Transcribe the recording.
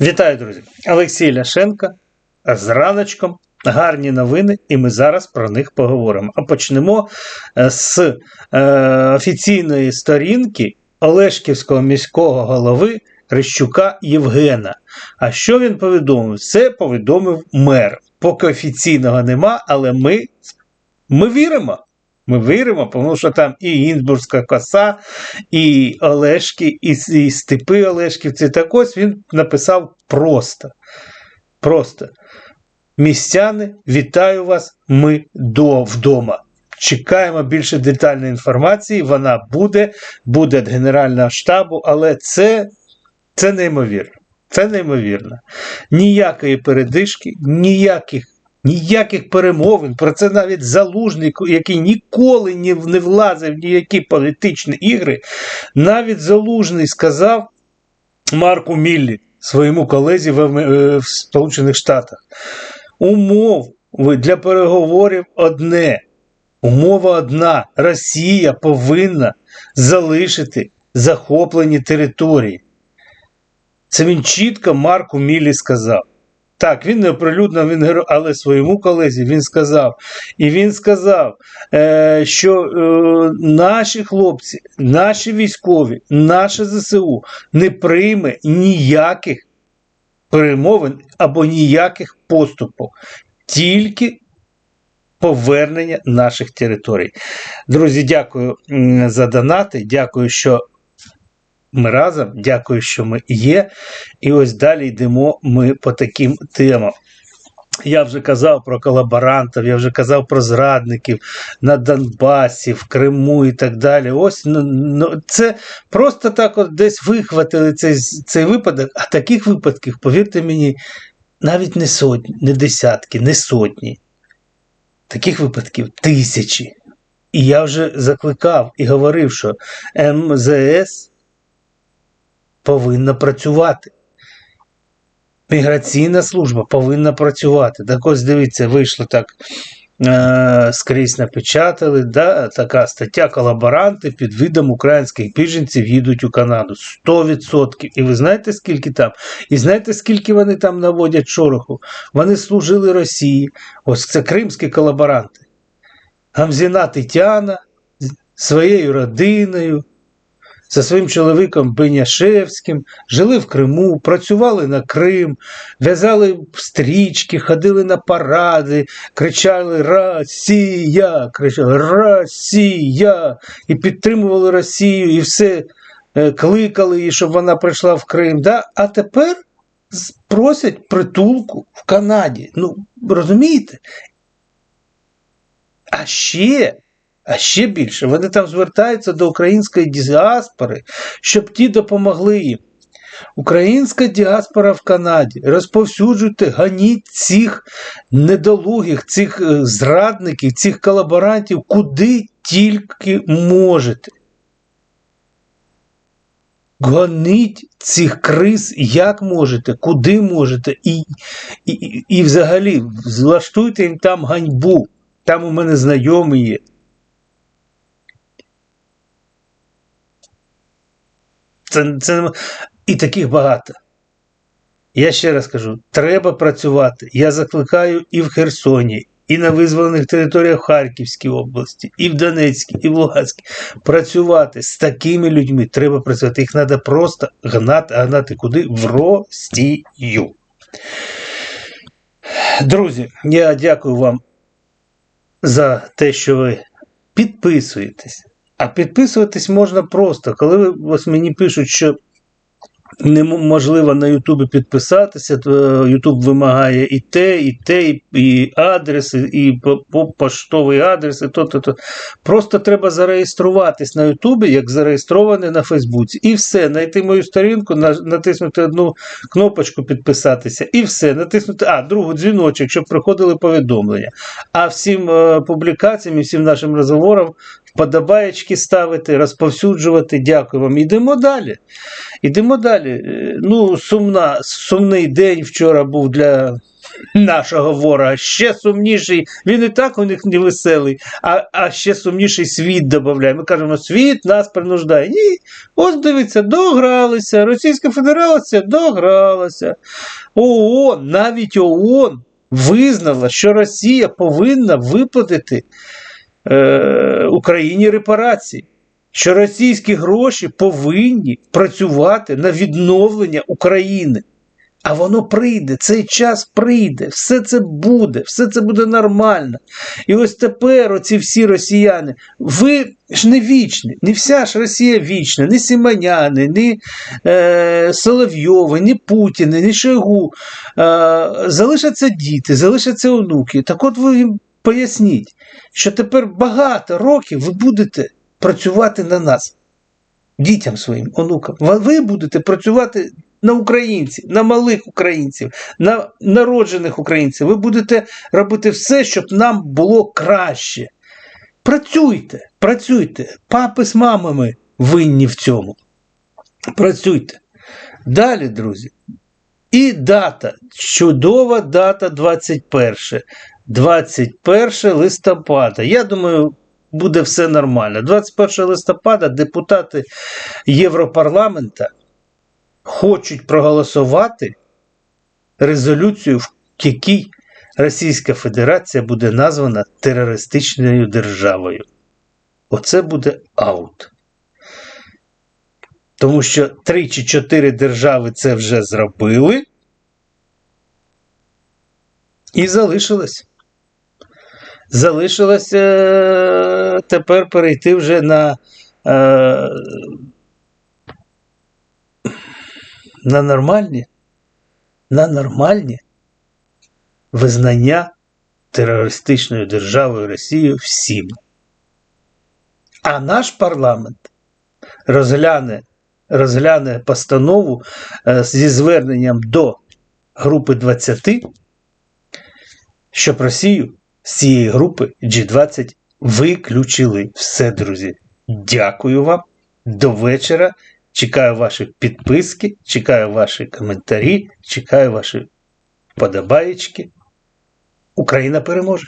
Вітаю, друзі! Олексій Ляшенко з раночком. Гарні новини, і ми зараз про них поговоримо. А почнемо е, з е, офіційної сторінки Олешківського міського голови Рищука Євгена. А що він повідомив? Це повідомив мер. Поки офіційного нема, але ми, ми віримо. Ми віримо, тому що там і Інсбурзька коса, і Олешки, і, і Степи Олешківці. Так ось він написав просто. Просто. Містяни, вітаю вас, ми до вдома. Чекаємо більше детальної інформації. Вона буде, буде від Генерального штабу, але це, це неймовірно. Це неймовірно. Ніякої передишки, ніяких Ніяких перемовин, про це навіть залужний, який ніколи не, влазив в ніякі політичні ігри, навіть залужний сказав Марку Міллі, своєму колезі в, в Сполучених Штатах. Умов для переговорів одне. Умова одна: Росія повинна залишити захоплені території. Це він чітко Марку Міллі сказав. Так, він не оприлюднив, він але своєму колезі він сказав. І він сказав, е, що е, наші хлопці, наші військові, наше ЗСУ не прийме ніяких перемовин або ніяких поступів. Тільки повернення наших територій. Друзі, дякую за донати. Дякую, що ми разом. Дякую, що ми є. І ось далі йдемо ми по таким темам. Я вже казав про колаборантів, я вже казав про зрадників на Донбасі, в Криму і так далі. Ось ну, ну, це просто так от десь вихватили цей цей випадок, а таких випадків, повірте мені, навіть не сотні, не десятки, не сотні. Таких випадків тисячі. І я вже закликав і говорив, що МЗС повинна працювати. Міграційна служба повинна працювати. Так ось дивіться, вийшло так е, скрізь напечатали. да, Така стаття колаборанти під видом українських біженців їдуть у Канаду. 100%. І ви знаєте, скільки там? І знаєте, скільки вони там наводять шороху? Вони служили Росії. Ось це кримські колаборанти. Гамзіна Тетяна своєю родиною за своїм чоловіком Беняшевським, жили в Криму, працювали на Крим, в'язали стрічки, ходили на паради, кричали Росія, кричали Росія і підтримували Росію, і все е, кликали її, щоб вона прийшла в Крим. Да? А тепер просять притулку в Канаді. Ну, розумієте? А ще. А ще більше, вони там звертаються до української діаспори, щоб ті допомогли їм. Українська діаспора в Канаді. Розповсюджуйте, ганіть цих недолугих, цих е, зрадників, цих колаборантів, куди тільки можете. Гоніть цих криз як можете, куди можете, і, і, і, взагалі влаштуйте їм там ганьбу. Там у мене знайомі є. Це, це, І таких багато. Я ще раз кажу: треба працювати. Я закликаю і в Херсоні, і на визволених територіях Харківській області, і в Донецькій, і в Луганській. Працювати з такими людьми треба працювати. Їх треба просто гнати, а гнати куди? В Росію. Друзі, я дякую вам за те, що ви підписуєтесь. А підписуватись можна просто, коли ось мені пишуть, що неможливо на Ютубі підписатися, то Ютуб вимагає і те, і те, і адреси, і поштовий адрес, і то, то, то. Просто треба зареєструватись на Ютубі, як зареєстрований на Фейсбуці. І все, знайти мою сторінку, натиснути одну кнопочку підписатися, і все, натиснути, а, другу дзвіночок, щоб приходили повідомлення. А всім е, публікаціям і всім нашим розговорам вподобаєчки ставити, розповсюджувати. Дякую вам. Йдемо далі. Йдемо далі. Ну, сумна, Сумний день вчора був для нашого ворога ще сумніший. Він і так у них не веселий, а, а ще сумніший світ додає. Ми кажемо, світ нас принуждає. Ні, ось дивіться, догралися. Російська Федерація догралася. ООН, навіть ООН визнала, що Росія повинна виплатити е, Україні репарації. Що російські гроші повинні працювати на відновлення України. А воно прийде, цей час прийде, все це буде, все це буде нормально. І ось тепер оці всі росіяни, ви ж не вічні, не вся ж Росія вічна, ні Сіманяни, ні е, Соловйови, ні Путіни, ні Шойгу. Е, залишаться діти, залишаться онуки. Так от ви їм поясніть, що тепер багато років ви будете працювати на нас, дітям своїм, онукам. Ви будете працювати на українців, на малих українців, на народжених українців. Ви будете робити все, щоб нам було краще. Працюйте, працюйте. Папи з мамами винні в цьому. Працюйте. Далі, друзі. І дата. Чудова дата 21. 21 листопада. Я думаю, буде все нормально. 21 листопада депутати Європарламента хочуть проголосувати резолюцію, в якій Російська Федерація буде названа терористичною державою. Оце буде аут. Тому що три чи чотири держави це вже зробили. І залишилось. Залишилось е, тепер перейти вже на е, на нормальні, на нормальні визнання терористичною державою Росією всім. А наш парламент розгляне, розгляне постанову е, зі зверненням до групи 20, щоб Росію з цієї групи G20 виключили. Все, друзі. Дякую вам. До вечора. Чекаю ваші підписки, чекаю ваші коментарі, чекаю ваші подобаєчки. Україна переможе!